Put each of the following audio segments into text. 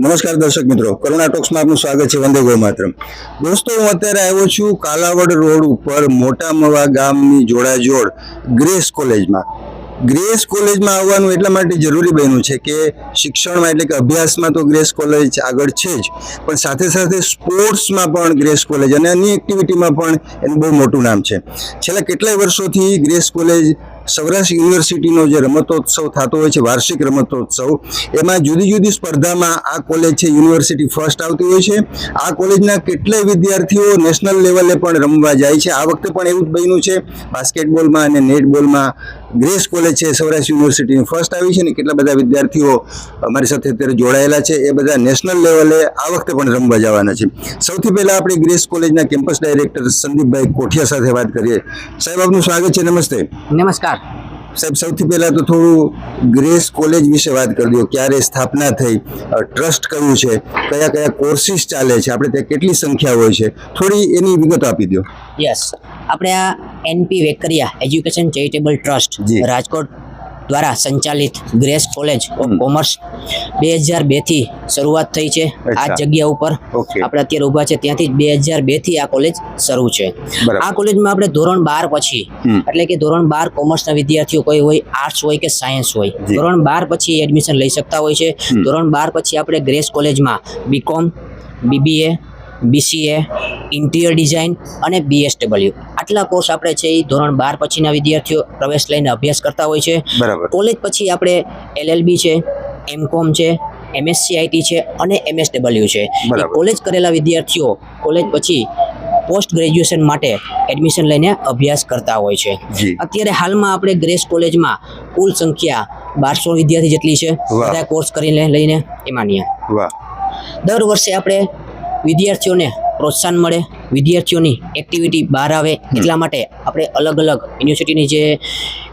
નમસ્કાર દર્શક મિત્રો. કરુણા ટોક્સમાં આપનું સ્વાગત છે. વંદે ગો માતરમ. દોસ્તો, હું અત્યારે આવ્યો છું કાલાવડ રોડ ઉપર મોટા મવા ગામની જોડાજોડ ગ્રેસ કોલેજમાં. ગ્રેસ કોલેજમાં આવવાનું એટલા માટે જરૂરી બન્યું છે કે શિક્ષણમાં એટલે કે અભ્યાસમાં તો ગ્રેસ કોલેજ આગળ છે જ. પણ સાથે સાથે સ્પોર્ટ્સમાં પણ ગ્રેસ કોલેજ અને અન્ય એક્ટિવિટીમાં પણ એનું બહુ મોટું નામ છે. છેલ્લા કેટલાય વર્ષોથી ગ્રેસ કોલેજ સૌરાષ્ટ્ર યુનિવર્સિટીનો જે રમતોત્સવ થતો હોય છે, વાર્ષિક રમતોત્સવ, એમાં જુદી જુદી સ્પર્ધામાં આ કોલેજ છે, યુનિવર્સિટી ફર્સ્ટ આવતી હોય છે. આ કોલેજના કેટલાય વિદ્યાર્થીઓ નેશનલ લેવલે પણ રમવા જાય છે. આ વખતે પણ એવું જ બન્યું છે બાસ્કેટબોલમાં અને નેટબોલમાં ગ્રેસ કોલેજ છે સૌરાષ્ટ્ર યુનિવર્સિટીની ફર્સ્ટ આવી છે ને કેટલા બધા વિદ્યાર્થીઓ અમારી સાથે અત્યારે જોડાયેલા છે. એ બધા નેશનલ લેવલે આ વખતે પણ રમવા જવાના છે. સૌથી પહેલાં આપણે ગ્રેસ કોલેજના કેમ્પસ ડાયરેક્ટર સંદીપભાઈ કોઠિયા સાથે વાત કરીએ. સાહેબ, આપનું સ્વાગત છે. નમસ્તે. નમસ્કાર. સાહેબ સૌથી પહેલાં તો થોડું ગ્રેસ કોલેજ વિશે વાત કરી દો. ક્યારે સ્થાપના થઈ? ટ્રસ્ટ કયું છે? કયા કયા કોર્સિસ ચાલે છે? આપણે ત્યાં કેટલી સંખ્યા હોય છે? થોડી એની વિગત આપી દો. યસ આપણે આ NP Vekariya education charitable trust. Rajkot દ્વારા સંચાલિત ગ્રેસ કોલેજ ઓફ કોમર્સ બે હજાર બેથી શરૂઆત થઈ છે. આ. જગ્યા ઉપર આપણે અત્યારે ઊભા છે. ત્યાંથી બે હજાર બેથી આ કોલેજ શરૂ છે. આ કોલેજમાં આપણે ધોરણ બાર પછી એટલે કે ધોરણ બાર કોમર્સના વિદ્યાર્થીઓ કોઈ હોય આર્ટ્સ હોય કે સાયન્સ હોય ધોરણ બાર પછી એડમિશન લઈ શકતા હોય છે. ધોરણ બાર પછી આપણે ગ્રેસ કોલેજમાં BCom BBA BCA interior design અને બીએસડબલ્યુ આટલા કોર્સ આપણે છે એ ધોરણ બાર પછીના વિદ્યાર્થીઓ પ્રવેશ લઈને અભ્યાસ કરતા હોય છે. બરાબર. કોલેજ પછી આપણે એલએલબી છે એમકોમ છે એમએસસી આઈટી છે અને એમએસડબલ્યુ છે. કોલેજ કરેલા વિદ્યાર્થીઓ કોલેજ પછી પોસ્ટ ગ્રેજ્યુએશન માટે એડમિશન લઈને અભ્યાસ કરતા હોય છે. અત્યારે હાલમાં આપણે ગ્રેસ કોલેજમાં કુલ સંખ્યા બારસો વિદ્યાર્થી જેટલી છે. બધા કોર્સ કરીને લઈને એ માનીએ. દર વર્ષે આપણે વિદ્યાર્થીઓને પ્રોત્સાહન મળે વિદ્યાર્થીઓની એક્ટિવિટી બહાર આવે એટલા માટે આપણે અલગ અલગ યુનિવર્સિટીની જે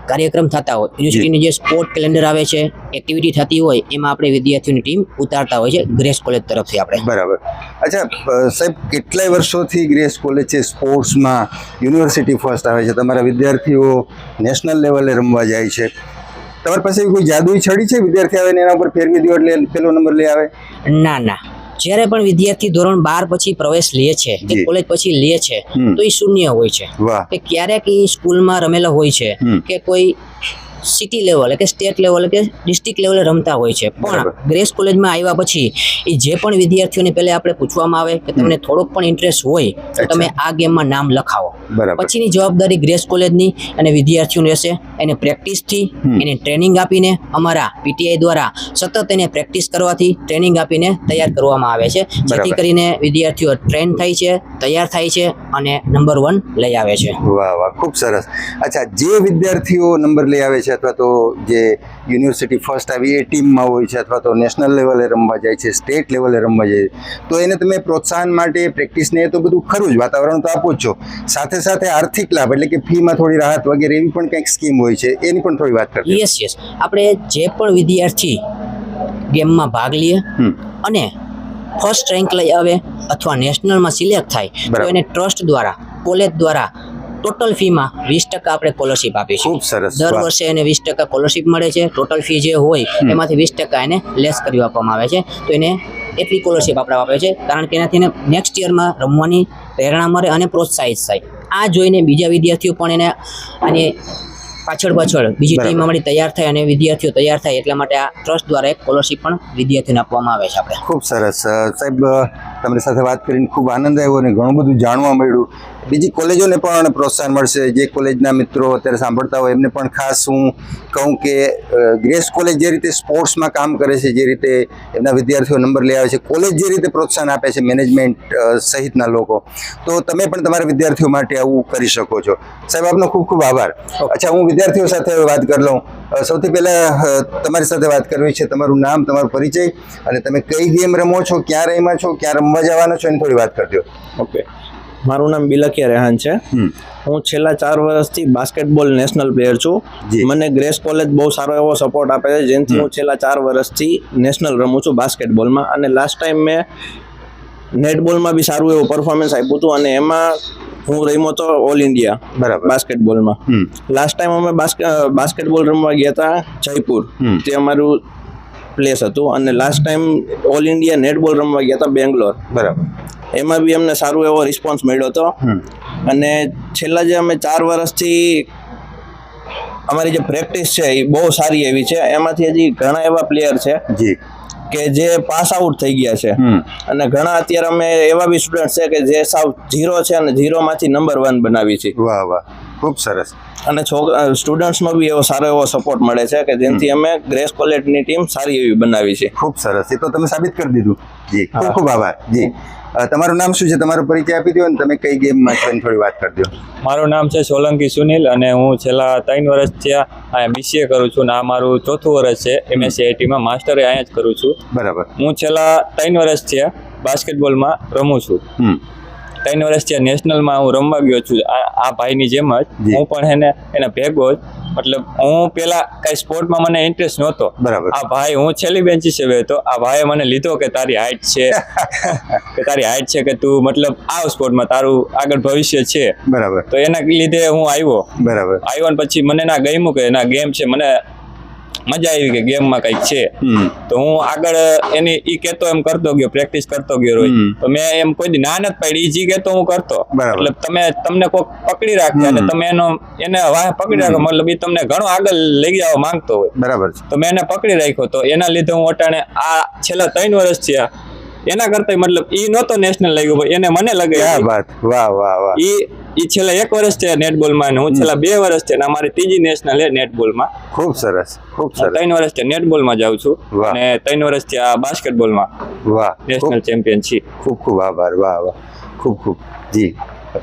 કાર્યક્રમ થતા હોય યુનિવર્સિટીની જે સ્પોર્ટ કેલેન્ડર આવે છે એક્ટિવિટી થતી હોય એમાં આપણે વિદ્યાર્થીઓની ટીમ ઉતારતા હોય છે ગ્રેસ કોલેજ તરફથી આપણે. બરાબર. અચ્છા સાહેબ કેટલાય વર્ષોથી ગ્રેસ કોલેજ છે સ્પોર્ટ્સમાં યુનિવર્સિટી ફર્સ્ટ આવે છે તમારા વિદ્યાર્થીઓ નેશનલ લેવલે રમવા જાય છે. તમારી પાસે કોઈ જાદુઈ છડી છે? વિદ્યાર્થી આવે એના ઉપર ફેરવી દો એટલે પેલો નંબર લઈ આવે? ના ના. જ્યારે પણ વિદ્યાર્થી ધોરણ બાર પછી પ્રવેશ લે છે કે કોલેજ પછી લે છે તો એ શૂન્ય હોય છે. કે ક્યારેક એ સ્કૂલમાં રમેલા હોય છે કે કોઈ સિટી લેવલ કે સ્ટેટ લેવલ કે ડિસ્ટ્રિક્ટ લેવલે રમતા હોય છે. પણ ગ્રેસ કોલેજમાં આવ્યા પછી એ જે પણ વિદ્યાર્થીઓને પહેલા આપણે પૂછવામાં આવે કે તમને થોડોક પણ ઇન્ટરેસ્ટ હોય તો તમે આ ગેમમાં નામ લખાવો. પછીની જવાબદારી ગ્રેસ કોલેજની અને વિદ્યાર્થીઓની રહેશે. એને પ્રેક્ટિસથી એને ટ્રેનિંગ આપીને અમારા પીટીઆઈ દ્વારા સતત એને પ્રેક્ટિસ કરવાથી ટ્રેનિંગ આપીને તૈયાર કરવામાં આવે છે. જેથી કરીને વિદ્યાર્થીઓ ટ્રેન થાય છે તૈયાર થાય છે અને નંબર વન લઈ આવે છે. વાહ વાહ ખૂબ સરસ. અચ્છા જે વિદ્યાર્થીઓ નંબર લઈ આવે છે અથવા તો જે યુનિવર્સિટી ફર્સ્ટ આવી એ ટીમમાં હોય છે અથવા તો નેશનલ લેવલે રમવા જાય છે સ્ટેટ લેવલે રમવા જાય છે તો એને તમે પ્રોત્સાહન માટે પ્રેક્ટિસને એ તો બધું ખરું જ વાતાવરણ તો આપો જ છો. સાથે સાથે આર્થિક લાભ એટલે કે ફીમાં થોડી રાહત વગેરે એવી પણ કંઈક સ્કીમ હોય છે એની પણ થોડી વાત કરીએ યસ યસ આપણે જે પણ વિદ્યાર્થી ગેમમાં ભાગ લઈએ અને ફર્સ્ટ રેન્ક લઈ આવે અથવા નેશનલમાં સિલેક્ટ થાય તો એને ટ્રસ્ટ દ્વારા કોલેજ દ્વારા ટોટલ ફીમાં વીસ ટકા આપણે સ્કોલરશીપ આપીએ છીએ. ખૂબ સરસ દર વર્ષે એને વીસ ટકા સ્કોલરશીપ મળે છે. ટોટલ ફી જે હોય એમાંથી વીસ ટકા એને લેસ કરી આપવામાં આવે છે. તો એને એટલી સ્કોલરશીપ આપણે આપે છે. કારણ કે એનાથી એને નેક્સ્ટ યરમાં રમવાની પ્રેરણા મળે અને પ્રોત્સાહિત થાય. આ જોઈને બીજા વિદ્યાર્થીઓ પણ એને આની પાછળ પાછળ બીજી. ટીમ અમારી તૈયાર થાય અને વિદ્યાર્થીઓ તૈયાર થાય એટલા માટે આ ટ્રસ્ટ દ્વારા એક સ્કોલરશીપ પણ વિદ્યાર્થીઓને આપવામાં આવે છે આપણે. ખૂબ સરસ. સાહેબ તમારી સાથે વાત કરીને ખૂબ આનંદ આવ્યો અને ઘણું બધું જાણવા મળ્યું. બીજી કોલેજોને પણ પ્રોત્સાહન મળશે. જે કોલેજના મિત્રો અત્યારે સાંભળતા હોય એમને પણ ખાસ હું કહું કે ગ્રેસ કોલેજ જે રીતે સ્પોર્ટ્સમાં કામ કરે છે જે રીતે એમના વિદ્યાર્થીઓ નંબર લઈ આવે છે કોલેજ જે રીતે પ્રોત્સાહન આપે છે મેનેજમેન્ટ સહિતના લોકો. તો તમે પણ તમારા વિદ્યાર્થીઓ માટે આવું કરી શકો છો. સાહેબ આપનો ખૂબ ખૂબ આભાર. અચ્છા હું વિદ્યાર્થીઓ સાથે વાત કરી લઉં. સૌથી પહેલાં તમારી સાથે વાત કરવી છે તમારું નામ તમારો પરિચય અને તમે કઈ ગેમ રમો છો ક્યાં રમ્યા છો ક્યાં રમવા જવાના છો એની થોડી વાત કરજો ઓકે. મારું નામ બિલકિયા રેહાન છે. હું છેલ્લા ચાર વર્ષથી બાસ્કેટબોલ નેશનલ પ્લેયર છું. મને ગ્રેસ કોલેજ બહુ સારો એવો સપોર્ટ આપે છે જેનાથી હું છેલ્લા ચાર વર્ષથી નેશનલ રમું છું બાસ્કેટબોલમાં. અને લાસ્ટ ટાઈમ મેં નેટબોલમાં બી સારું એવું પરફોર્મન્સ આપ્યું હતું અને એમાં હું રમ્યો તો ઓલ ઇન્ડિયા બરાબર. બાસ્કેટબોલમાં. લાસ્ટ ટાઈમ અમે બાસ્કેટબોલ રમવા ગયા હતા જયપુર. તે અમારું પ્લેસ હતું. અને last time all India netball રમવા ગયા હતા બેંગ્લોર બરાબર. એમાં બી અમને સારું એવો રિસ્પોન્સ મળ્યો હતો. અને છેલ્લા જે અમે ચાર વર્ષથી અમારી જે પ્રેક્ટિસ છે એ બહુ સારી એવી છે. એમાંથી હજી ઘણા એવા પ્લેયર છે જી. કે જે પાસ આઉટ થઈ ગયા છે. અને ઘણા અત્યારે અમે એવા બી સ્ટુડન્ટ છે કે જે સાવ ઝીરો છે અને ઝીરોમાંથી નંબર વન બનાવી છે. વાહ વાહ. ખૂબ સરસ. અને છોકરા સ્ટુડન્ટ્સમાં બી એવો સારો એવો સપોર્ટ મળે છે કે જેનાથી અમે ગ્રેસ કોલેજની ટીમ સારી એવી બનાવી છે. ખૂબ સરસ. એ તો તમે સાબિત કરી દીધું. જી. ખૂબ ખૂબ આભાર. જી. તમારું નામ શું છે? તમારો પરિચય આપી દો અને તમે કઈ ગેમમાં છો એની થોડી વાત કરી દો મારું નામ છે સોલંકી સુનિલ અને હું છેલ્લા ત્રણ વર્ષ થયા બીસીએ કરું છું ને આ મારું ચોથું વર્ષ છે એમએસસી આઈટીમાં માસ્ટરે અહીંયા જ કરું છું. બરાબર. હું છેલ્લા ત્રણ વર્ષ થયા બાસ્કેટબોલમાં રમું છું. હમ. ત્રણ વર્ષ થયા નેશનલમાં હું રમવા ગયો છું. આ આ ભાઈની જેમ જ હું પણ એને એના ભેગો જ મતલબ હું પેલા કઈ સ્પોર્ટમાં મને ઇન્ટરેસ્ટ નહોતો. બરાબર. આ ભાઈ હું છેલ્લી બેન્ચીસે હતો. આ ભાઈએ મને લીધો કે તારી હાઈટ છે કે તારી હાઈટ છે કે તું મતલબ આ સ્પોર્ટમાં તારું આગળ ભવિષ્ય છે. બરાબર. તો એના લીધે હું આવ્યો. બરાબર. આવ્યો ને પછી મને ના ગમ્યું કે એના ગેમ છે મને મજા આવી કે ગેમમાં કંઈક છે. તો હું આગળ એની ઈ કેતો એમ કરતો ગયો પ્રેક્ટિસ કરતો ગયો રોજ. તો મેં એમ કોઈ દી ના નથી પાડી જી કેતો હું કરતો. એટલે તમે તમને કોઈક પકડી રાખજો અને તમે એનો એને વાહ પકડી રાખો. મતલબ ઈ તમને ઘણો આગળ લઈ જવા માંગતો હોય. બરાબર તો મેં એને પકડી રાખ્યો. તો એના લીધે હું અટાણે આ છેલ્લા ત્રણ વર્ષ થયા એના કરતા મતલબ ઈ નહોતો નેશનલ લાગ્યો એને મને લગે વાહ વાહ વાહ. ઈ ઈ છેલ્લા એક વર્ષ છે નેટબોલમાં અને હું છેલ્લા બે વર્ષ છે અને અમારી ત્રીજી નેશનલ છે નેટબોલમાં. ખૂબ સરસ ખૂબ સરસ. ત્રણ વર્ષ છે નેટબોલમાં જાઉં છું અને ત્રણ વર્ષ છે આ બાસ્કેટબોલમાં. વાહ નેશનલ ચેમ્પિયન છીએ. ખૂબ ખૂબ આભાર વાહ વાહ. ખૂબ ખૂબ. જી.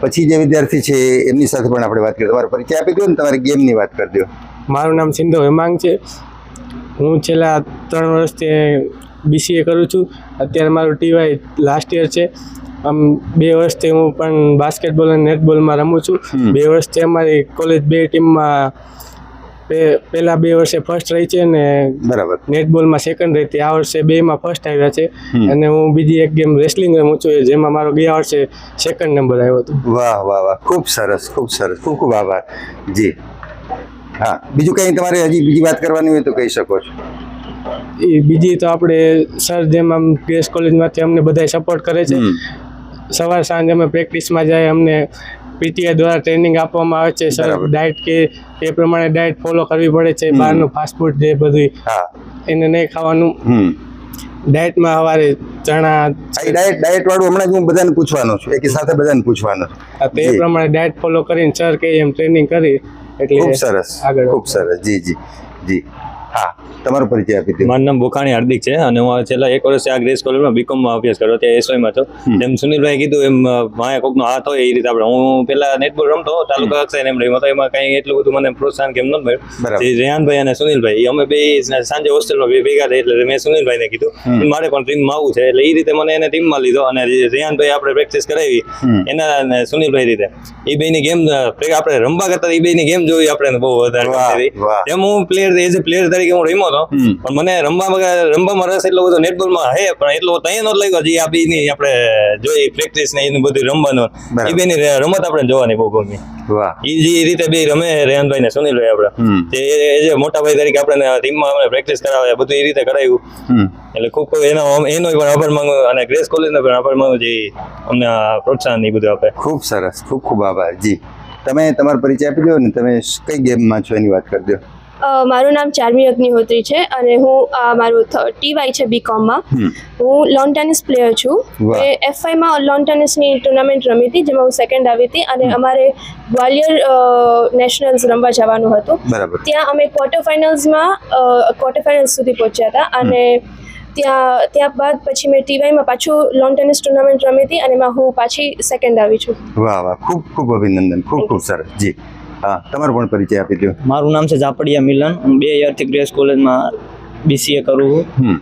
પછી જે વિદ્યાર્થી છે એમની સાથે પણ આપણે વાત કરીએ તમારો પરિચય આપી દો ને તમારી ગેમની વાત કરી દો. મારું નામ સિંધુ હેમાંગ છે. હું છેલ્લા ત્રણ વર્ષથી બીસીએ કરું છું. અત્યારે મારું ટીવાય લાસ્ટ યર છે. આમ બે વર્ષથી હું પણ બાસ્કેટબોલ અને નેટબોલમાં રમું છું. બે વર્ષથી અમારી કોલેજ બે ટીમમાં પે- પહેલા બે વર્ષે ફર્સ્ટ રહી છે અને બરાબર. નેટબોલમાં સેકન્ડ રહી હતી. આ વર્ષે બેમાં ફર્સ્ટ આવ્યા છે. અને હું બીજી એક ગેમ રેસલિંગ રમું છું જેમાં મારો ગયા વર્ષે સેકન્ડ નંબર આવ્યો હતો. વાહ વાહ વાહ. ખૂબ સરસ ખૂબ સરસ. ખૂબ ખૂબ આભાર. જી. હા. બીજું કંઈ તમારે હજી બીજી વાત કરવાની હોય તો કહી શકો છો. એ બીજી તો આપણે સર જેમ આમ ગ્રેસ કોલેજમાંથી અમને બધાય સપોર્ટ કરે છે. સવાર સાંજ અમે પ્રેક્ટિસમાં જાય અમને પીટીઆઈ દ્વારા ટ્રેનિંગ આપવામાં આવે છે સર. ડાયટ કે એ પ્રમાણે ડાયટ ફોલો કરવી પડે છે બહારનું ફાસ્ટ ફૂડ જે બધું હા. એને નહીં ખાવાનું. ડાયટમાં સવારે ચણા ડાયટ ડાયટ વાળું હમણાં જ હું બધાને પૂછવાનો છું એકી સાથે બધાને પૂછવાનો તે પ્રમાણે ડાયટ ફોલો કરીને સર કે એમ ટ્રેનિંગ કરી એટલે ખૂબ સરસ આગળ ખૂબ સરસ. જી જી જી. હા. તમારો પરિચય આપી દો મારું નામ બોખાણી હાર્દિક છે અને હું છેલ્લા એક વર્ષથી આ ગ્રેસ કોલેજમાં બીકોમમાં અભ્યાસ કર્યો ત્યાં એસવાયમાં છો. જેમ સુનિલભાઈ કીધું એમ માયા કોકનો હાથ હોય એ રીતે આપણે. હું પેલા નેટબોલ રમતો તાલુકા કક્ષાએ એમ રમ્યો તો એમાં કંઈ એટલું બધું મને પ્રોત્સાહન કેમ ન મળ્યું. જે રેહાનભાઈ અને સુનિલભાઈ અમે બે સાંજે હોસ્ટેલમાં બે ભેગા થઈ એટલે મેં સુનિલભાઈને કીધું મારે પણ ટીમમાં આવવું છે. એટલે એ રીતે મને એને ટીમમાં લીધો અને રેહાનભાઈ આપણે પ્રેક્ટિસ કરાવી એના સુનિલભાઈ રીતે. એ બેની ગેમ આપણે રમવા કરતા એ બેની ગેમ જોઈ આપણે બહુ વધારે હતી. જેમ હું પ્લેયર એઝ અ પ્લેયર તરીકે હું રમ્યો હતો પણ મને રમવા રમવામાં રસ એટલો બધો નેટબોલમાં હે પણ એટલો ત્યાં નતો લાગ્યો જે આ બેની આપણે જોઈ પ્રેક્ટિસ ને એનું બધું રમવાનું. એ બેની રમત આપણે જોવાની બહુ ગમી. એ જે રીતે બે રમે રેહનભાઈ ને સુનિલભાઈ આપણે. હમ. જે મોટા ભાઈ તરીકે આપણે ટીમમાં અમે પ્રેક્ટિસ કરાવે બધું એ રીતે કરાવ્યું એટલે ખૂબ ખૂબ એનો એનો પણ આભાર માંગુ અને ગ્રેસ કોલેજનો પણ આભાર માંગુ જે અમને પ્રોત્સાહન એ બધું આપે. ખૂબ સરસ. ખૂબ ખૂબ આભાર. જી. તમે તમારો પરિચય આપી દો ને તમે કઈ ગેમમાં છો એની વાત કરી દો. મારું નામ ચાર્મી અગ્નિહોત્રી છે અને હું મારું ટીવાય છે બીકોમમાં હું લોન ટેનિસ પ્લેયર છું. એ એફઆઈમાં લોન ટેનિસની ટુર્નામેન્ટ રમી હતી જેમાં હું સેકન્ડ આવી હતી અને અમારે ગ્વાલિયર નેશનલ્સ રમવા જવાનું હતું. ત્યાં અમે ક્વાર્ટર ફાઇનલ્સમાં ક્વાર્ટર ફાઇનલ્સ સુધી પહોંચ્યા હતા અને ત્યાં ત્યારબાદ પછી મેં ટીવાયમાં પાછું લોન ટેનિસ ટુર્નામેન્ટ રમી હતી અને એમાં હું પાછી સેકન્ડ આવી છું. વાહ વાહ. ખૂબ ખૂબ અભિનંદન. ખૂબ ખૂબ સરસ. જી. હા. તમારો પણ પરિચય આપી દો મારું નામ છે ઝાપડિયા મિલન. હું બે યરથી ગ્રેસ કોલેજમાં બીસીએ કરું છું. હમ.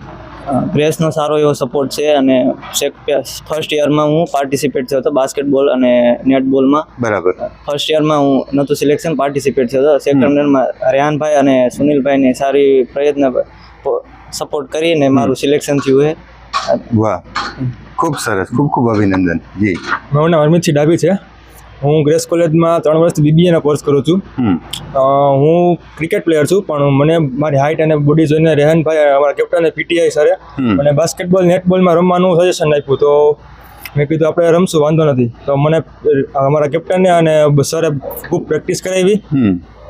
ગ્રેસનો સારો એવો સપોર્ટ છે અને ફર્સ્ટ યરમાં હું પાર્ટિસિપેટ થયો હતો બાસ્કેટબોલ અને નેટબોલમાં બરાબર. ફર્સ્ટ યરમાં હું નહોતું સિલેક્શન પાર્ટિસિપેટ થયો હતો. સેકન્ડ યરમાં રેહાનભાઈ અને સુનિલભાઈને સારી પ્રયત્ન સપોર્ટ કરીને મારું સિલેક્શન થયું છે. વાહ. ખૂબ સરસ. ખૂબ ખૂબ અભિનંદન. જી. મારું નામ અરમિતસિંહ ડાબી છે. હું ગ્રેસ કોલેજમાં ત્રણ વર્ષથી બીબીએનો કોર્સ કરું છું. હું ક્રિકેટ પ્લેયર છું પણ મને મારી હાઇટ અને બોડી જોઈને રેહનભાઈ અમારા કેપ્ટન પીટીઆઈ સરે અને મને બાસ્કેટબોલ નેટબોલમાં રમવાનું સજેશન આપ્યું. તો મેં કીધું આપણે રમશું વાંધો નથી. તો મને અમારા કેપ્ટને અને સરે ખૂબ પ્રેક્ટિસ કરાવી.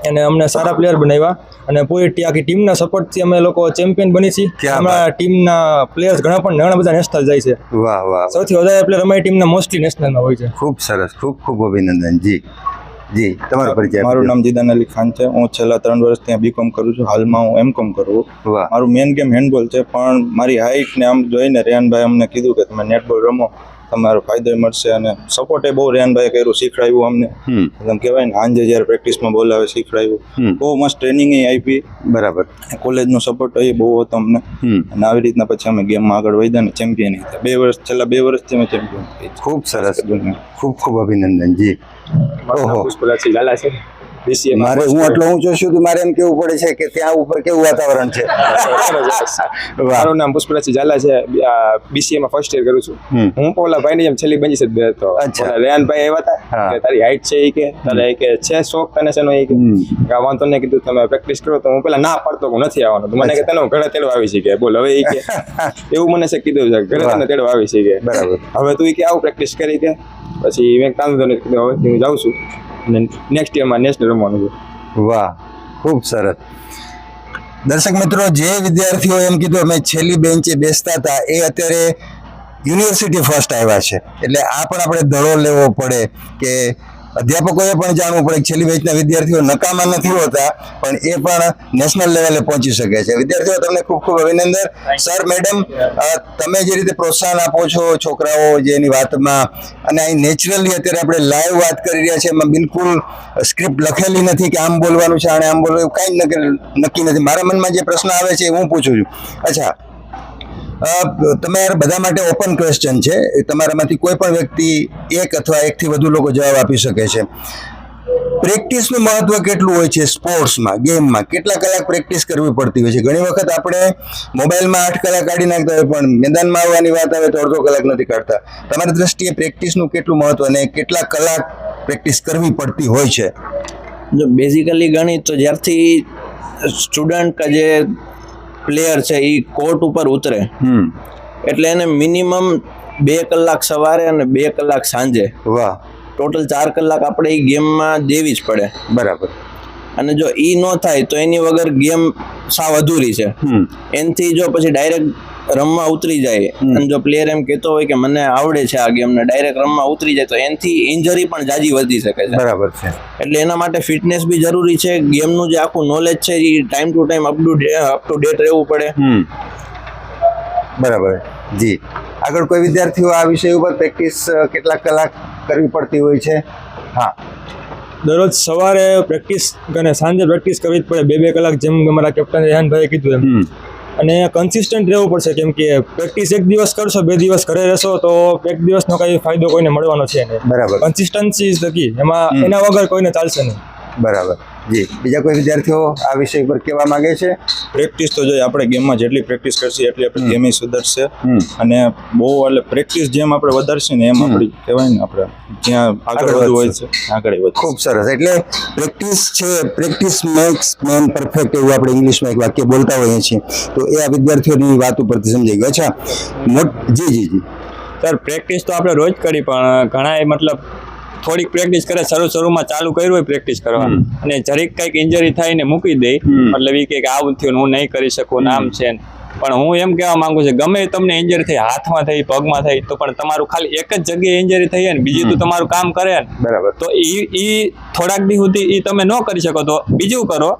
અને અમને સારા પ્લેયર બનાવ્યા. અને પૂરી આખી ટીમના સપોર્ટથી અમે લોકો ચેમ્પિયન બની છીએ. અમારા ટીમના પ્લેયર્સ ઘણા પણ ઘણા બધા નેશનલ જાય છે. વાહ વાહ. સૌથી વધારે પ્લેયર અમારી ટીમના મોસ્ટલી નેશનલના હોય છે. ખૂબ સરસ. ખૂબ ખૂબ અભિનંદન. જી. જી તમારો પરિચય મારું નામ જીદાન અલી ખાન છે. હું છેલ્લા ત્રણ વર્ષ ત્યાં બીકોમ કરું છું. હાલમાં હું એમકોમ કરું. વાહ. મારું મેઇન ગેમ હેન્ડબોલ છે પણ મારી હાઇટ ને આમ જોઈને રેહાનભાઈ અમને કીધું કે તમે નેટબોલ રમો. તમારો ફાયદો મળશે અને સપોર્ટ એ બહુ રેનભાઈ કર્યું શીખડાયું અમને. હમ. એમ કહેવાય ને આંજે જ્યારે પ્રેક્ટિસમાં બોલાવે શીખડાયું. બહુ મસ્ત ટ્રેનિંગ આપી. બરાબર. કોલેજનો સપોર્ટ એ બહુ હતો અમને. હમ. અને આવી રીતના પછી અમે ગેમમાં આગળ વધ્યા ને ચેમ્પિયન બે વર્ષ છેલ્લા બે વર્ષથી અમે ચેમ્પિયન ખૂબ સરસ. ખૂબ ખૂબ અભિનંદન જી. ઓહો. લાલા છે. મારે હું આટલો ઊંચો છું તો મારે એમ કેવું પડે છે કે ત્યાં ઉપર કેવું વાતાવરણ છે? મારું નામ પુષ્પરાજ ઝાલા છે. બીસીએ માં ફર્સ્ટ યર કરું છું. હું પોલા ઓલા ભાઈની જેમ છેલ્લી બેન્ચી જ અચ્છા. ઓલા રેહાનભાઈ આવ્યા હતા. કે તારી હાઈટ છે એ કે તારે કે છે શોખ તને છે એ કે? વાંધો નહીં કીધું તમે પ્રેક્ટિસ કરો તો હું પેલા ના પાડતો હું નથી આવવાનો. તો મને કે તને હું ઘરે તેડવા આવી છે કે બોલ હવે એ કે. એવું મને છે કીધું છે ઘરે. તને તેડવા આવી છે કે બરાબર. હવે તું એ કે આવું પ્રેક્ટિસ કરી કે. પછી મેં કામ ધોને કીધું હવે હું જાઉં છું. નેક્સ્ટ યરમાં નેશનલ રમવાનું છે. વાહ, ખૂબ સરસ. દર્શક મિત્રો, જે વિદ્યાર્થીઓ એમ કીધું, અમે છેલ્લી બેન્ચે બેસતા હતા, એ અત્યારે યુનિવર્સિટી ફર્સ્ટ આવ્યા છે. એટલે આ પણ આપણે દડો લેવો પડે કે અધ્યાપકોએ પણ જાણવું પડે કે છેલ્લી બેચના વિદ્યાર્થીઓ નકામા નથી હોતા પણ એ પણ નેશનલ લેવલે પહોંચી શકે છે. વિદ્યાર્થીઓ તમને ખૂબ ખૂબ અભિનંદન. સર મેડમ તમે જે રીતે પ્રોત્સાહન આપો છો છોકરાઓ જે એની વાતમાં અને અહીં નેચરલી અત્યારે આપણે લાઈવ વાત કરી રહ્યા છે એમાં બિલકુલ સ્ક્રિપ્ટ લખેલી નથી કે આમ બોલવાનું છે આને આમ બોલવાનું કાંઈ નક્કી નથી. મારા મનમાં જે પ્રશ્ન આવે છે એ હું પૂછું છું. અચ્છા અ, તમારા બધા માટે ઓપન ક્વેશ્ચન છે. તમારામાંથી કોઈ પણ વ્યક્તિ એક અથવા એકથી વધુ લોકો જવાબ આપી શકે છે. પ્રેક્ટિસનું મહત્વ કેટલું હોય છે સ્પોર્ટ્સમાં ગેમમાં કેટલા કલાક પ્રેક્ટિસ કરવી પડતી હોય છે? ઘણી વખત આપણે મોબાઈલમાં આઠ કલાક કાઢી નાખતા હોય પણ મેદાનમાં આવવાની વાત આવે તો અડધો કલાક નથી કાઢતા. તમારી દ્રષ્ટિએ પ્રેક્ટિસનું કેટલું મહત્વ અને કેટલા કલાક પ્રેક્ટિસ કરવી પડતી હોય છે? જો બેઝિકલી ગણિત તો જ્યારથી સ્ટુડન્ટ કે જે પ્લેયર છે એ કોર્ટ ઉપર ઉતરે. હમ. એટલે એને મિનિમમ બે કલાક સવારે અને બે કલાક સાંજે. વાહ. ટોટલ ચાર કલાક આપણે એ ગેમમાં દેવી જ પડે. બરાબર. અને જો એ ન થાય તો એની વગર ગેમ સાવ અધૂરી છે. હમ. એનથી જો પછી ડાયરેક્ટ રમવા ઉતરી જાય. અને જો પ્લેયર એમ કહેતો હોય કે મને આવડે છે આ ગેમ ને ડાયરેક્ટ રમવા ઉતરી જાય તો એનથી ઇન્જરી પણ જાજી વધી શકે છે. બરાબર છે. એટલે એના માટે ફિટનેસ બી જરૂરી છે. ગેમનું જે આખું નોલેજ છે એ time to time up to up to date રહેવું પડે. બરાબર. જી. આગળ કોઈ વિદ્યાર્થીઓ આ વિષય ઉપર પ્રેક્ટિસ કેટલાક કલાક કરવી પડતી હોય છે? હા. દરરોજ સવારે પ્રેક્ટિસ અને સાંજે પ્રેક્ટિસ કરવી જ પડે. બે બે કલાક જેમ અમારા કેપ્ટન રેહાનભાઈએ કીધું એમ. અને કન્સિસ્ટન્ટ રહેવું પડશે. કેમ કે પ્રેક્ટિસ એક દિવસ કરશો બે દિવસ ઘરે રહેશો તો એક દિવસનો કઈ ફાયદો કોઈને મળવાનો છે નહીં. બરાબર. કન્સિસ્ટન્સી ઇઝ ધ કી એમાં એના વગર કોઈને ચાલશે નહીં. બરાબર. જી. બીજા કોઈ વિદ્યાર્થીઓ આ વિષય પર કહેવા માંગે છે? પ્રેક્ટિસ તો જોઈએ આપણે ગેમમાં જેટલી પ્રેક્ટિસ કરશે એટલી આપણી ગેમ સુધરશે. અને બહુ એટલે પ્રેક્ટિસ જેમ આપણે વધારશે ને એમ આપણી કહેવાય ને આપણે જ્યાં આગળ વધવું હોય છે. આગળ વધશે. ખૂબ સરસ. એટલે પ્રેક્ટિસ છે પ્રેક્ટિસ મેક્સ મેન પરફેક્ટ એવું આપણે ઇંગ્લિશમાં એક વાક્ય બોલતા હોઈએ છીએ. તો એ આ વિદ્યાર્થીઓની વાત ઉપરથી સમજાઈ ગયો. અચ્છા મોટ જી જી જી. સર પ્રેક્ટિસ તો આપણે રોજ કરી પણ ઘણા મતલબ થોડીક પ્રેક્ટિસ કરે શરૂ શરૂમાં ચાલુ કર્યું હોય પ્રેક્ટિસ કરવા અને જરીક કંઈક ઇન્જરી થાય ને મૂકી દે. મતલબ એ કે આવું થયું હું નહીં કરી શકું નામ છે. પણ હું એમ કહેવા માંગુ છું ગમે તમને ઇન્જરી થઈ હાથમાં થઈ પગમાં થઈ તો પણ તમારું ખાલી એક જ જગ્યાએ ઇન્જરી થઈ ને બીજું તો તમારું કામ કરે ને. બરાબર. તો ઈ ઈ થોડાક દી સુધી ઈ તમે ન કરી શકો તો બીજું કરો.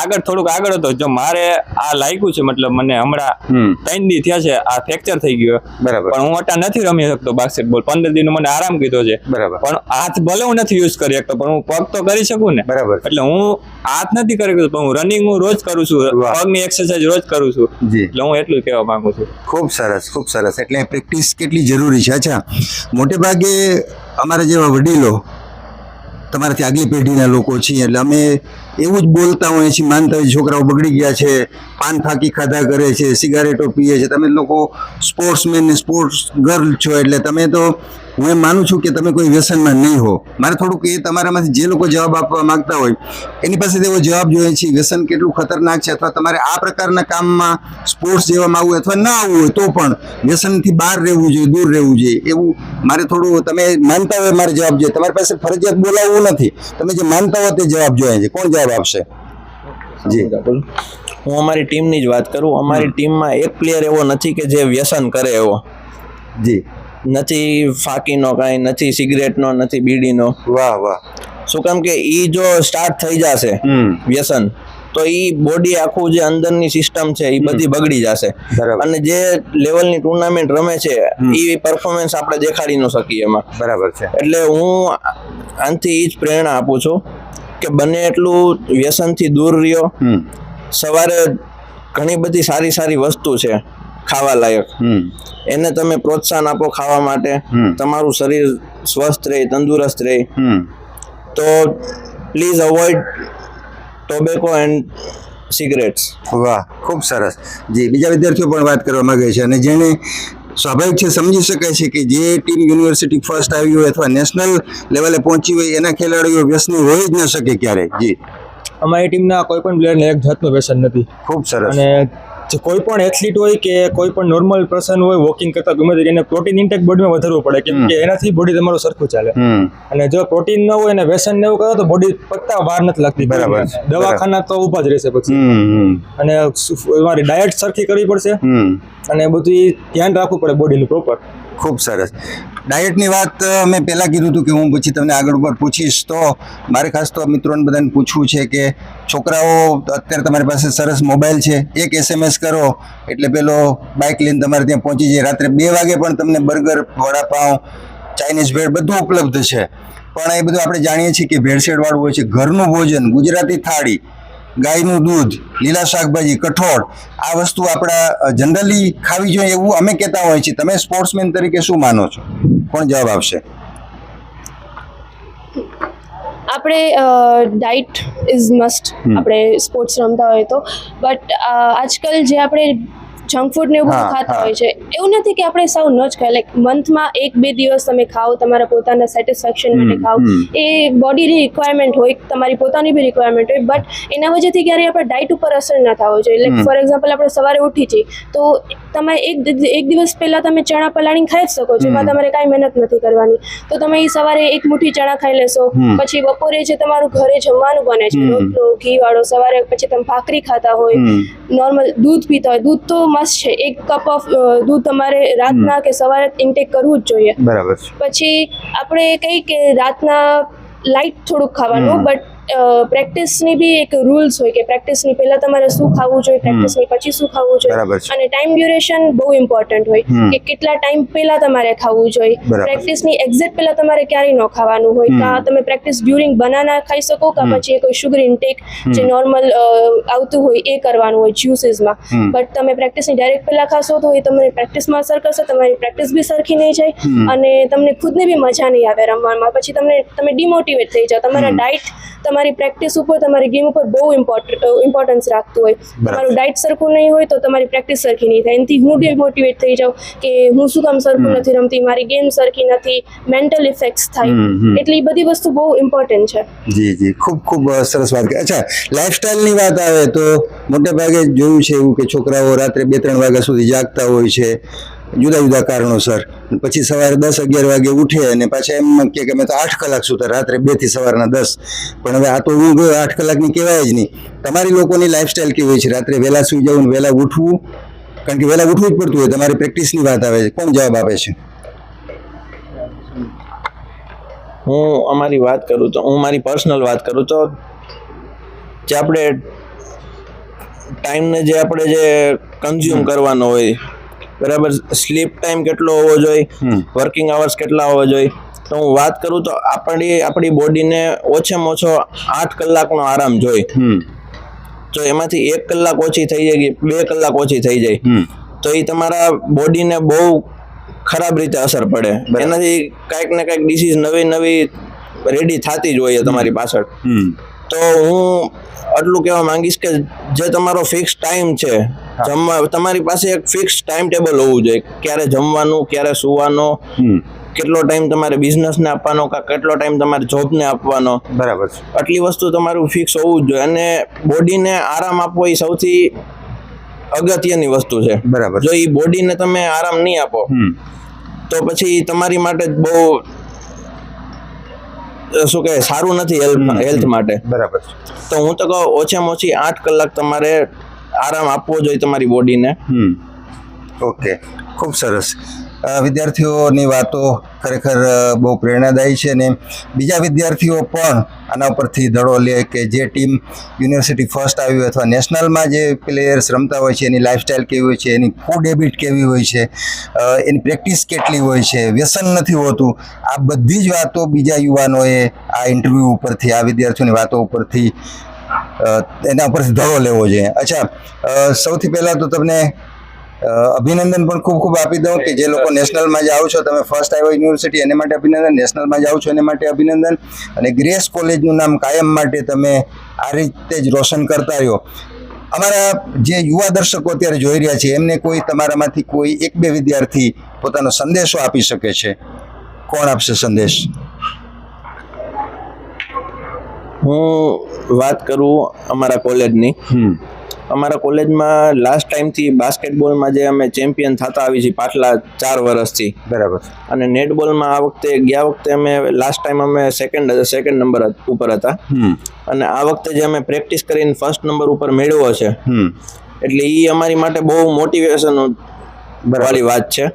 આગળ થોડુંક આગળ હતો જો મારે આ લાગ્યું છે મતલબ મને હમણાં ત્રણ દી થયા છે આ ફ્રેક્ચર થઈ ગયો. બરાબર. પણ હું અટા નથી રમી શકતો બાસ્કેટબોલ પંદર દિન મને આરામ કીધો છે. બરાબર. પણ હાથ ભલે હું નથી યુઝ કરી શકતો પણ હું પગ તો કરી શકું ને. બરાબર. એટલે હું હાથ નથી કરી શકતો પણ હું રનિંગ હું રોજ કરું છું. પગની એક્સરસાઇઝ રોજ કરું છું. એટલે હું એટલું કહેવા માંગુ છું. ખૂબ સરસ ખૂબ સરસ. એટલે પ્રેક્ટિસ કેટલી જરૂરી છે? અચ્છા, મોટે ભાગે અમારા જેવા વડીલો તમારાથી આગલી પેઢીના લોકો છીએ એટલે અમે એવું જ બોલતા હોય છે માનતા હોય છોકરાઓ બગડી ગયા છે, પાન ફાકી ખાધા કરે છે, સિગારેટો પીએ છે. તમે લોકો સ્પોર્ટ્સમેન ને સ્પોર્ટ્સ ગર્લ છો, એટલે તમે તો હું એમ માનું છું કે તમે કોઈ વ્યસનમાં નહીં હો. મારે થોડુંક એ તમારામાંથી જે લોકો જવાબ આપવા માંગતા હોય એની પાસે એવો જવાબ જોઈએ છે વ્યસન કેટલું ખતરનાક છે અથવા તમારે આ પ્રકારના કામમાં સ્પોર્ટ્સ જેવામાં આવવું અથવા ના આવવું હોય તો પણ વ્યસનથી બહાર રહેવું જોઈએ દૂર રહેવું જોઈએ. એવું મારે થોડું તમે માનતા હોય મારે જવાબ જોઈએ. તમારી પાસે ફરજિયાત બોલાવવું નથી. તમે જે માનતા હોય તે જવાબ જોઈએ છે. કોણ જવાબ આપશે? જી. હું અમારી ટીમની જ વાત કરું. અમારી ટીમમાં એક પ્લેયર એવો નથી કે જે વ્યસન કરે એવો. જી. નથી ફાકીનો કાંઈ નથી સિગરેટનો નથી બીડીનો. વાહ વાહ. શું કામ કે ઈ જો સ્ટાર્ટ થઈ જશે વ્યસન તો ઈ બોડી આખું જે અંદરની સિસ્ટમ છે એ બધી બગડી જશે. અને જે લેવલની ટુર્નામેન્ટ રમે છે એ પરફોર્મન્સ આપણે દેખાડી ન શકીએ એમાં. બરાબર છે. એટલે હું આનથી એ જ પ્રેરણા આપું છું કે બને એટલું વ્યસનથી દૂર રહ્યો. સવારે ઘણી બધી સારી સારી વસ્તુ છે. ખાવા લાયક હમ. એને તમે પ્રોત્સાહન આપો ખાવા માટે. તમારું શરીર સ્વસ્થ રહે તંદુરસ્ત રહે. હમ. તો please avoid tobacco and cigarettes વાહ ખૂબ સરસ. જી બીજા વિદ્યાર્થીઓ પણ વાત કરવા માંગે છે અને જેને સ્વાભાવિક છે સમજી શકાય છે કે જે ટીમ યુનિવર્સિટી ફર્સ્ટ આવી હોય અથવા નેશનલ લેવલે પહોંચી હોય એના ખેલાડીઓ વ્યસની હોય જ ન શકે ક્યારે જી. અમારી ટીમના કોઈ પણ પ્લેયરને એક જાતનું વ્યસન નથી. ખૂબ સરસ. અને જે કોઈ પણ એથ્લીટ હોય કે કોઈ પણ નોર્મલ પર્સન હોય વોકિંગ કરતા ગમે તે એને પ્રોટીન ઇન્ટેક બોડીમાં વધારવું પડે. કેમ કે એનાથી બોડી તમારું સરખું ચાલે. અને જો પ્રોટીન ન હોય અને વ્યસન ને એવું કરો તો બોડી પત્તા બહાર નથી લાગતી. બરાબર. દવાખાના તો ઊભા જ રહેશે પછી. અને મારી તમારી ડાયટ સરખી કરવી પડશે. અને બધું ધ્યાન રાખવું પડે બોડીનું પ્રોપર ખૂબ સરસ. ડાયટની વાત મેં પહેલાં કીધું હતું કે હું પછી તમને આગળ ઉપર પૂછીશ, તો મારે ખાસ તો મિત્રોને બધાને પૂછવું છે કે છોકરાઓ, અત્યારે તમારી પાસે સરસ મોબાઈલ છે, એક એસએમએસ કરો, એટલે પેલો બાઇક લઈને તમારે ત્યાં પહોંચી જાય. રાત્રે બે વાગે પણ તમને બર્ગર વડાપાઉં ચાઇનીઝ ભેળ બધું ઉપલબ્ધ છે. પણ એ બધું આપણે જાણીએ છીએ કે ભેળસેળવાળું હોય છે. ઘરનું ભોજન, ગુજરાતી થાળી ગાયનું દૂધ લીલા શાકભાજી કઠોળ આ વસ્તુ આપણા જનરલી ખાવી જોઈએ એવું અમે કહેતા હોય છીએ. તમે સ્પોર્ટ્સમેન તરીકે શું માનો છો? કોણ જવાબ આપશે? આપણે ડાઇટ ઇઝ મસ્ટ આપણે સ્પોર્ટ્સ રમતા હોય તો. બટ આજકાલ જે આપણે જંક ફૂડ ને એવું બધું ખાતા હોય છે. એવું નથી કે આપણે સાવ ન જ ખાય લાઈક મંથમાં એક બે દિવસ તમે ખાઓ તમારા પોતાના સેટિસ્ફેક્શન માટે ખાઓ. એ બોડીની રિક્વાયરમેન્ટ હોય તમારી પોતાની બી રિક્વાયરમેન્ટ હોય બટ એના વજહથી ક્યારેય આપણે ડાયટ ઉપર અસર ના થવો જોઈએ. લાઈક ફોર એક્ઝામ્પલ આપણે સવારે ઉઠી છીએ તો તમે એક એક દિવસ પહેલાં તમે ચણા પલાળીને ખાઈ જ શકો છો. એમાં તમારે કાંઈ મહેનત નથી કરવાની. તો તમે એ સવારે એક મુઠ્ઠી ચણા ખાઈ લેશો પછી બપોરે જે તમારું ઘરે જમવાનું બને છે. રોટલો ઘી વાળો સવારે પછી તમે ભાખરી ખાતા હોય નોર્મલ દૂધ પીતા હોય દૂધ તો મસ્ત છે એક કપ ઓફ દૂધ તમારે રાતના કે સવારે ઇન્ટેક કરવું જ જોઈએ. બરાબર પછી આપણે કહીએ કે રાતના લાઇટ થોડુંક ખાવાનું બટ પ્રેક્ટિસની બી એક રૂલ્સ હોય કે પ્રેક્ટિસની પહેલાં તમારે શું ખાવું જોઈએ પ્રેક્ટિસની પછી શું ખાવું જોઈએ. અને ટાઈમ ડ્યુરેશન બહુ ઇમ્પોર્ટન્ટ હોય કે કેટલા ટાઈમ પહેલાં તમારે ખાવું જોઈએ. પ્રેક્ટિસની એક્ઝેક્ટ પહેલાં તમારે ક્યારેય ન ખાવાનું હોય. કાં તમે પ્રેક્ટિસ ડ્યુરિંગ બનાના ખાઈ શકો કાં. પછી કોઈ શુગર ઇન્ટેક જે નોર્મલ આવતું હોય એ કરવાનું હોય જ્યુસીસમાં. બટ તમે પ્રેક્ટિસની ડાયરેક્ટ પહેલાં ખાશો તો એ તમને પ્રેક્ટિસમાં અસર કરશે તમારી પ્રેક્ટિસ બી સરખી નહીં જાય અને તમને ખુદને બી મજા નહીં આવે રમવામાં. પછી તમને તમે ડિમોટિવેટ થઈ જાઓ. તમારા ડાયટ તમારી પ્રેક્ટિસ ઉપર તમારી ગેમ ઉપર બહુ ઇમ્પોર્ટન્સ રાખતું હોય. તમારું ડાયટ સરખું નહીં હોય તો તમારી પ્રેક્ટિસ સરખી નહીં થાય. એનાથી હું ડિમોટિવેટ થઈ જાઉં કે હું શું કામ સરખું નથી રમતી મારી ગેમ સરખી નથી મેન્ટલ ઇફેક્ટ્સ થાય. એટલે એ બધી વસ્તુ બહુ ઇમ્પોર્ટન્ટ છે. જી જી. ખૂબ ખૂબ સરસ વાત અચ્છા લાઈફસ્ટાઈલની વાત આવે તો મોટે ભાગે જોયું છે એવું કે છોકરાઓ રાત્રે બે ત્રણ વાગ્યા સુધી જાગતા હોય છે. જુદા જુદા કારણોસર. પછી સવારે દસ અગિયાર વાગે ઉઠે અને પાછા એમ કે અમે તો આઠ કલાક સુતા, રાત્રે બેથી સવારના દસ. પણ હવે આ તો ઊંઘ આઠ કલાકની કહેવાય જ નહીં. તમારી લોકોની લાઈફસ્ટાઈલ કેવી છે? રાત્રે વહેલા સુઈ જવું વહેલા ઉઠવું? કારણ કે વહેલા ઉઠવું જ પડતું હોય, તમારી પ્રેક્ટિસની વાત આવે છે. કોણ જવાબ આપે છે? હું અમારી વાત કરું તો, હું મારી પર્સનલ વાત કરું તો, જે આપણે ટાઈમને જે આપણે જે કન્ઝ્યુમ કરવાનો હોય બરાબર? સ્લીપ ટાઈમ કેટલો હોવો જોઈએ? વર્કિંગ અવર્સ કેટલા હોવા જોઈએ? તો હું વાત કરું તો આપણી આપણી બોડીને ઓછામાં ઓછો આઠ કલાકનો આરામ જોઈએ. જો એમાંથી એક કલાક ઓછી થઈ જાય બે કલાક ઓછી થઈ જાય. તો એ તમારા બોડીને બહુ ખરાબ રીતે અસર પડે. એનાથી કાંઈક ને કાંઈક ડિસીઝ નવી નવી રેડી થતી જ હોય તમારી પાછળ. તો હું આટલું કહેવા માંગીશ કે જે તમારો ફિક્સ ટાઈમ છે જમવા તમારી પાસે એક ફિક્સ ટાઈમ ટેબલ હોવું જોઈએ. ક્યારે જમવાનું ક્યારે સુવાનો કેટલો ટાઈમ તમારે બિઝનેસને આપવાનો કે કેટલો ટાઈમ તમારે જોબને આપવાનો. બરાબર આટલી વસ્તુ તમારું ફિક્સ હોવું જોઈએ. અને બોડીને આરામ આપવો એ સૌથી અગત્યની વસ્તુ છે. બરાબર. જો એ બોડીને તમે આરામ નહીં આપો તો પછી તમારી માટે જ બહુ શું કહે સારું નથી હેલ્થ હેલ્થ માટે. બરાબર તો હું તો કહું ઓછામાં ઓછી આઠ કલાક તમારે આરામ આપવો જોઈએ તમારી બોડીને. ઓકે. ખૂબ સરસ. વિદ્યાર્થીઓની વાતો ખરેખર બહુ પ્રેરણાદાયી છે અને બીજા વિદ્યાર્થીઓ પણ આના ઉપરથી ધડો લે કે જે ટીમ યુનિવર્સિટી ફર્સ્ટ આવી અથવા નેશનલમાં જે પ્લેયર્સ રમતા હોય છે, એની લાઇફસ્ટાઇલ કેવી હોય છે, એની ફૂડ હેબિટ કેવી હોય છે એની પ્રેક્ટિસ કેટલી હોય છે, વ્યસન નથી હોતું. આ બધી જ વાતો બીજા યુવાનોએ આ ઇન્ટરવ્યૂ ઉપરથી, આ વિદ્યાર્થીઓની વાતો ઉપરથી એના ઉપરથી ધરો લેવો જોઈએ. અચ્છા સૌથી પહેલાં તો તમને અભિનંદન પણ ખૂબ ખૂબ આપી દઉં કે જે લોકો નેશનલમાં જાઓ છો. તમે ફર્સ્ટ આવ્યો યુનિવર્સિટી એને માટે અભિનંદન. નેશનલમાં જાઓ છો એને માટે અભિનંદન. અને ગ્રેસ કોલેજનું નામ કાયમ માટે તમે આ રીતે જ રોશન કરતા રહ્યો. અમારા જે યુવા દર્શકો અત્યારે જોઈ રહ્યા છે એમને કોઈ તમારામાંથી કોઈ એક બે વિદ્યાર્થી પોતાનો સંદેશો આપી શકે છે. કોણ આપશે સંદેશ? હું વાત કરું અમારા કોલેજની. હમ. અમારા કોલેજમાં લાસ્ટ ટાઈમથી બાસ્કેટબોલમાં જે અમે ચેમ્પિયન થતા આવી છીએ પાછલા ચાર વર્ષથી. બરાબર. અને નેટબોલમાં આ વખતે ગયા વખતે અમે લાસ્ટ ટાઈમ અમે સેકન્ડ સેકન્ડ નંબર ઉપર હતા. હમ. અને આ વખતે જે અમે પ્રેક્ટિસ કરીને ફર્સ્ટ નંબર ઉપર મેળવ્યો છે. એટલે એ અમારી માટે બહુ મોટિવેશન વાળી વાત છે.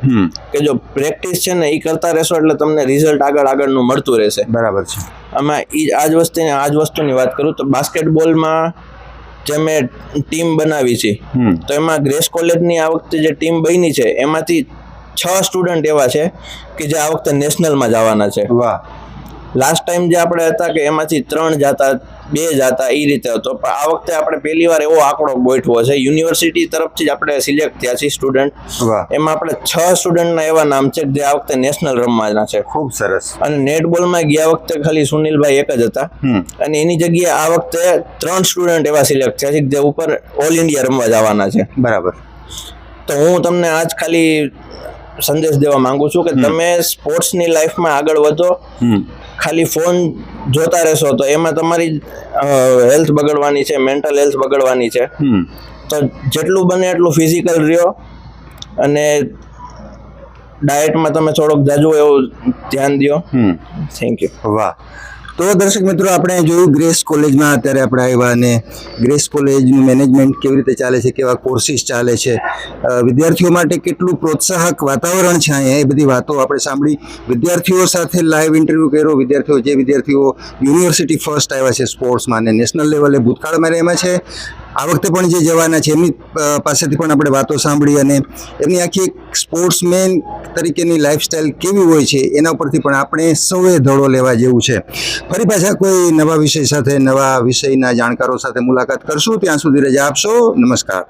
કે જો પ્રેક્ટિસ છે ને એ કરતા રહેશો એટલે તમને રિઝલ્ટ આગળ આગળનું મળતું રહેશે. બરાબર છે. આમાં એ આ જ વસ્તુની આ જ વસ્તુની વાત કરું તો બાસ્કેટબોલમાં જે મેં ટીમ બનાવી છે તો એમાં ગ્રેસ કોલેજની આ વખતે જે ટીમ બની છે એમાંથી છ સ્ટુડન્ટ એવા છે કે જે આ વખતે નેશનલમાં જવાના છે. વાહ. લાસ્ટ ટાઈમ જે આપણે હતા કે એમાંથી ત્રણ જાતા બે જાતા એ રીતે હતો. પણ આ વખતે આપણે પહેલી વાર એવો આંકડો ગોઠવો છે. યુનિવર્સિટી તરફથી જ આપણે સિલેક્ટ થયા છીએ સ્ટુડન્ટ એમાં આપણે છ સ્ટુડન્ટના એવા નામ છે કે જે આ વખતે નેશનલ રમવાના છે. ખૂબ સરસ. અને નેટબોલમાં ગયા વખતે ખાલી સુનિલભાઈ એક જ હતા. અને એની જગ્યાએ આ વખતે ત્રણ સ્ટુડન્ટ એવા સિલેક્ટ થયા છે જે ઉપર ઓલ ઇન્ડિયા રમવા જવાના છે. બરાબર. તો હું તમને આજ ખાલી સંદેશ દેવા માંગુ છું કે તમે સ્પોર્ટ્સની લાઈફમાં આગળ વધો. ખાલી ફોન જોતા રહેશો તો એમાં તમારી હેલ્થ બગડવાની છે મેન્ટલ હેલ્થ બગડવાની છે. તો જેટલું બને એટલું ફિઝિકલ રહ્યો અને ડાયટમાં તમે થોડોક જાજુ એવું ધ્યાન દો હમ. થેન્ક યુ વાહ. તો દર્શક મિત્રો, આપણે જોયું ગ્રેસ કોલેજમાં અત્યારે આપણે આવ્યા અને ગ્રેસ કોલેજનું મેનેજમેન્ટ કેવી રીતે ચાલે છે, કેવા કોર્સિસ ચાલે છે. વિદ્યાર્થીઓ માટે કેટલું પ્રોત્સાહક વાતાવરણ છે અહીંયા, એ બધી વાતો આપણે સાંભળી. વિદ્યાર્થીઓ સાથે લાઈવ ઇન્ટરવ્યૂ કર્યો. વિદ્યાર્થીઓ, જે વિદ્યાર્થીઓ યુનિવર્સિટી ફર્સ્ટ આવ્યા છે સ્પોર્ટ્સમાં અને નેશનલ લેવલે ભૂતકાળમાં રહેમાં છે. આ વખતે પણ જે જવાના છે, એમની પાસેથી પણ આપણે વાતો સાંભળી અને એમની આખી એક સ્પોર્ટ્સમેન તરીકેની લાઈફસ્ટાઈલ કેવી હોય છે, એના ઉપરથી પણ આપણે સૌએ ધડો લેવા જેવું છે. ફરી પાછા કોઈ નવા વિષય સાથે, નવા વિષયના જાણકારો સાથે મુલાકાત કરશું. ત્યાં સુધી રજા આપશો. નમસ્કાર.